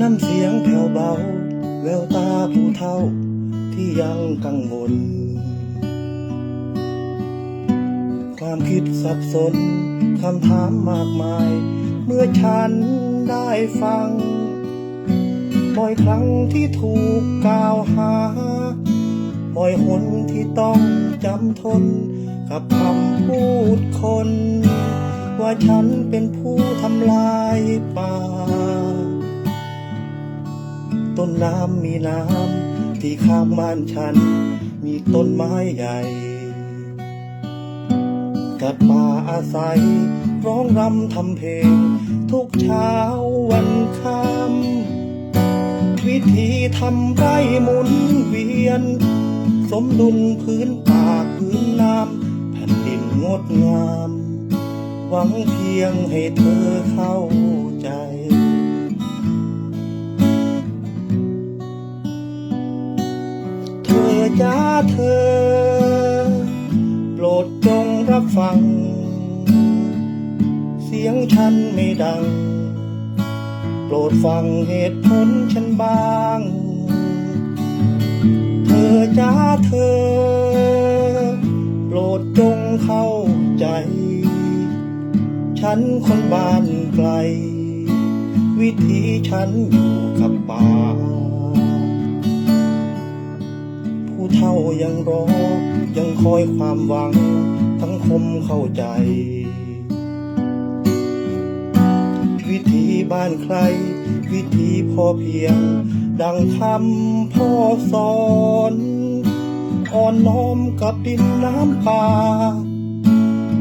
น้ำเสียงแผ่วเบา แววตาผู้เฒ่าที่ยังกังวล ความคิดสับสนคำถามมากมาย เมื่อฉันได้ฟังบ่อยครั้งที่ถูกกล่าวหาบ่อยหนที่ต้องจำทน กับคำพูดคน ว่าฉันเป็นผู้ทำลายป่า ต้นน้ำมีน้ำที่ข้างบ้านฉัน มีต้นไม้ใหญ่กัดป่าอาศัย ร้องรำทำเพลง ทุกเช้าวันค่ำวิธีทำไรหมุนเวียน สมดุลพื้นป่าพื้นน้ำแผ่นดินงดงาม หวังเพียงให้เธอเข้า เธอ โปรดจงรับฟัง เสียงฉันไม่ดัง โปรดฟังเหตุผลฉันบ้าง เธอจ้าเธอ โปรดจงเข้าใจ ฉันคนบ้านไกล วิถีฉันอยู่กับป่า คอยความหวังทั้งคมเข้าใจ วิธีบ้านใคร วิธีพอเพียง ดังคำพ่อสอนอ่อนน้อมกับดินน้ำป่า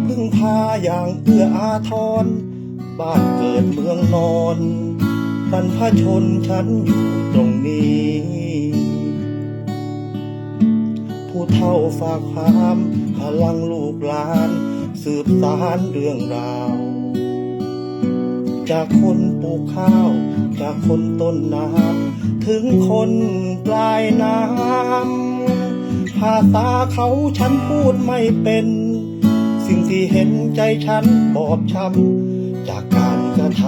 พึ่งพาอย่างเอื้ออาทร บ้านเกิดเมืองนอนบรรพชนฉันอยู่ตรงนี้ ผู้เฒ่าฝากความพลังลูกหลาน สืบสารเรื่องราว จากคนปลูกข้าว จากคนต้นน้ำถึงคนปลายน้ำภาษาเขาฉันพูดไม่เป็น สิ่งที่เห็นใจฉันบอบช้ำจากการกระท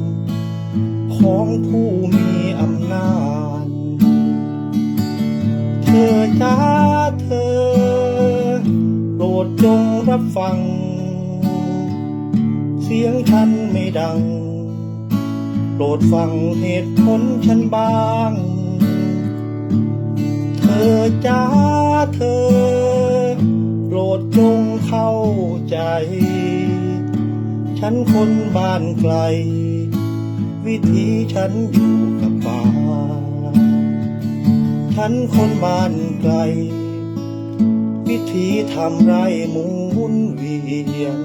ำของผู้มีอำ จงรับฟัง เสียงฉันไม่ดัง โปรดฟังเหตุผลฉันบ้าง เธอจ้าเธอ โปรดจงเข้าใจ ฉันคนบ้านไกล วิถีฉันอยู่กับป่า ฉันคนบ้านไกล วิธีทำไรหมุนเวียน